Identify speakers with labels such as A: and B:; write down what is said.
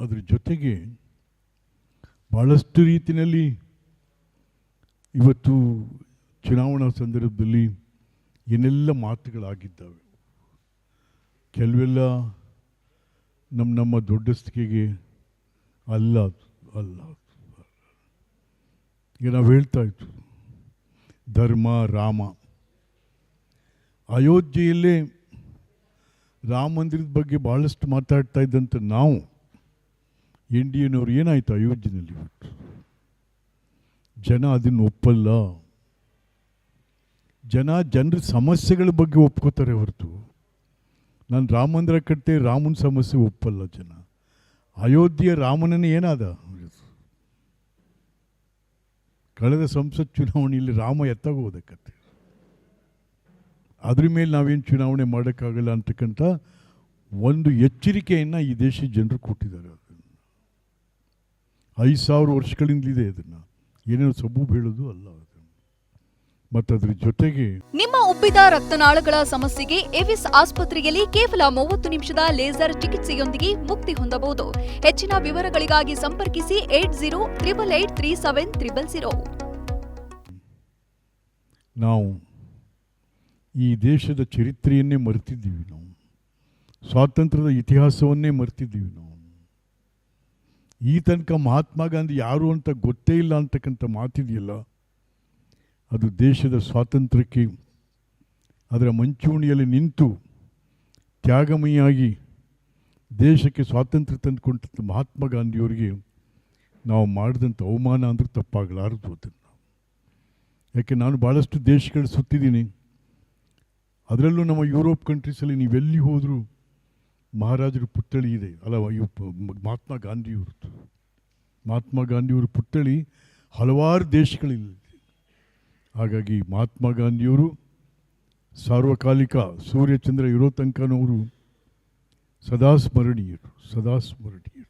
A: ಅದ್ರ ಜೊತೆಗೆ ಭಾಳಷ್ಟು ರೀತಿಯಲ್ಲಿ ಇವತ್ತು ಚುನಾವಣಾ ಸಂದರ್ಭದಲ್ಲಿ ಏನೆಲ್ಲ ಮಾತುಗಳಾಗಿದ್ದಾವೆ ಕೆಲವೆಲ್ಲ ನಮ್ಮ ನಮ್ಮ ದೊಡ್ಡಸ್ತಿಕೆಗೆ ಅಲ್ಲ ಅಲ್ಲ. ಈಗ ನಾವು ಹೇಳ್ತಾ ಇತ್ತು ಧರ್ಮ, ರಾಮ ಅಯೋಧ್ಯೆಯಲ್ಲೇ ರಾಮ ಮಂದಿರದ ಬಗ್ಗೆ ಭಾಳಷ್ಟು ಮಾತಾಡ್ತಾ ಇದ್ದಂಥ ನಾವು ಎನ್ ಡಿ ಎನವ್ರು ಏನಾಯಿತು ಅಯೋಧ್ಯೆಯಲ್ಲಿ ಜನ ಅದನ್ನು ಒಪ್ಪಲ್ಲ. ಜನ ಜನರ ಸಮಸ್ಯೆಗಳ ಬಗ್ಗೆ ಒಪ್ಕೋತಾರೆ ಹೊರತು. ನಾನು ರಾಮ ಮಂದಿರ ಕಟ್ಟೆ ರಾಮನ ಸಮಸ್ಯೆ ಒಪ್ಪಲ್ಲ ಜನ. ಅಯೋಧ್ಯೆ ರಾಮನೇ ಏನಾದ? ಕಳೆದ ಸಂಸತ್ ಚುನಾವಣೆಯಲ್ಲಿ ರಾಮ ಎತ್ತಾಗೋದಕ್ಕತ್ತೆ ಅದ್ರ ಮೇಲೆ ನಾವೇನು ಚುನಾವಣೆ ಮಾಡೋಕ್ಕಾಗಲ್ಲ ಅಂತಕ್ಕಂಥ ಒಂದು ಎಚ್ಚರಿಕೆಯನ್ನು ಈ ದೇಶದ ಜನರು ಕೊಟ್ಟಿದ್ದಾರೆ. ಐದು ಸಾವಿರ ವರ್ಷಗಳಿಂದಲಿದೆ ಅದನ್ನು ಏನೇನು ಸಬೂಬು ಬೀಳೋದು ಅಲ್ಲ ಮತ್ತದ್ರ ಮತ್ತು ಜೊತೆಗೆ
B: ನಿಮ್ಮ ಉಬ್ಬಿದ ರಕ್ತನಾಳಗಳ ಸಮಸ್ಯೆಗೆ ಎವಿಸ್ ಆಸ್ಪತ್ರೆಯಲ್ಲಿ ಕೇವಲ ಮೂವತ್ತು ನಿಮಿಷದ ಲೇಸರ್ ಚಿಕಿತ್ಸೆಯೊಂದಿಗೆ ಮುಕ್ತಿ ಹೊಂದಬಹುದು. ಹೆಚ್ಚಿನ ವಿವರಗಳಿಗಾಗಿ ಸಂಪರ್ಕಿಸಿ eight zero triple eight three seven triple zero.
A: ನಾವು ಈ ದೇಶದ ಚರಿತ್ರೆಯನ್ನೇ ಮರೆತಿದ್ದೀವಿ ನಾವು. ಸ್ವಾತಂತ್ರ್ಯದ ಇತಿಹಾಸವನ್ನೇ ಮರೆತಿದ್ದೀವಿ ನಾವು. ಈ ತನಕ ಮಹಾತ್ಮ ಗಾಂಧಿ ಯಾರು ಅಂತ ಗೊತ್ತೇ ಇಲ್ಲ ಅಂತಕ್ಕಂಥ ಮಾತಿದೆಯಲ್ಲ? ಅದು ದೇಶದ ಸ್ವಾತಂತ್ರ್ಯಕ್ಕೆ ಅದರ ಮಂಚೂಣಿಯಲ್ಲಿ ನಿಂತು ತ್ಯಾಗಮಯಿಯಾಗಿ ದೇಶಕ್ಕೆ ಸ್ವಾತಂತ್ರ್ಯ ತಂದುಕೊಂಡಂಥ ಮಹಾತ್ಮ ಗಾಂಧಿಯವರಿಗೆ ನಾವು ಮಾಡಿದಂಥ ಅವಮಾನ ಅಂದ್ರೆ ತಪ್ಪಾಗಲಾರದು ಅದನ್ನು. ಯಾಕೆ, ನಾನು ಭಾಳಷ್ಟು ದೇಶಗಳು ಸುತ್ತಿದ್ದೀನಿ. ಅದರಲ್ಲೂ ನಮ್ಮ ಯುರೋಪ್ ಕಂಟ್ರೀಸಲ್ಲಿ ನೀವೆಲ್ಲಿ ಹೋದರೂ ಮಹಾರಾಜರ ಪುತ್ಥಳಿ ಇದೆ. ಅಲ್ಲ ಮಹಾತ್ಮ ಗಾಂಧಿಯವ್ರದ್ದು ಮಹಾತ್ಮ ಗಾಂಧಿಯವ್ರ ಪುತ್ಥಳಿ ಹಲವಾರು ದೇಶಗಳಲ್ಲಿ. ಹಾಗಾಗಿ ಮಹಾತ್ಮ ಗಾಂಧಿಯವರು ಸಾರ್ವಕಾಲಿಕ ಸೂರ್ಯಚಂದ್ರ ಇರೋ ತನಕನವರು ಸದಾ ಸ್ಮರಣೀಯರು ಸದಾ ಸ್ಮರಣೀಯರು.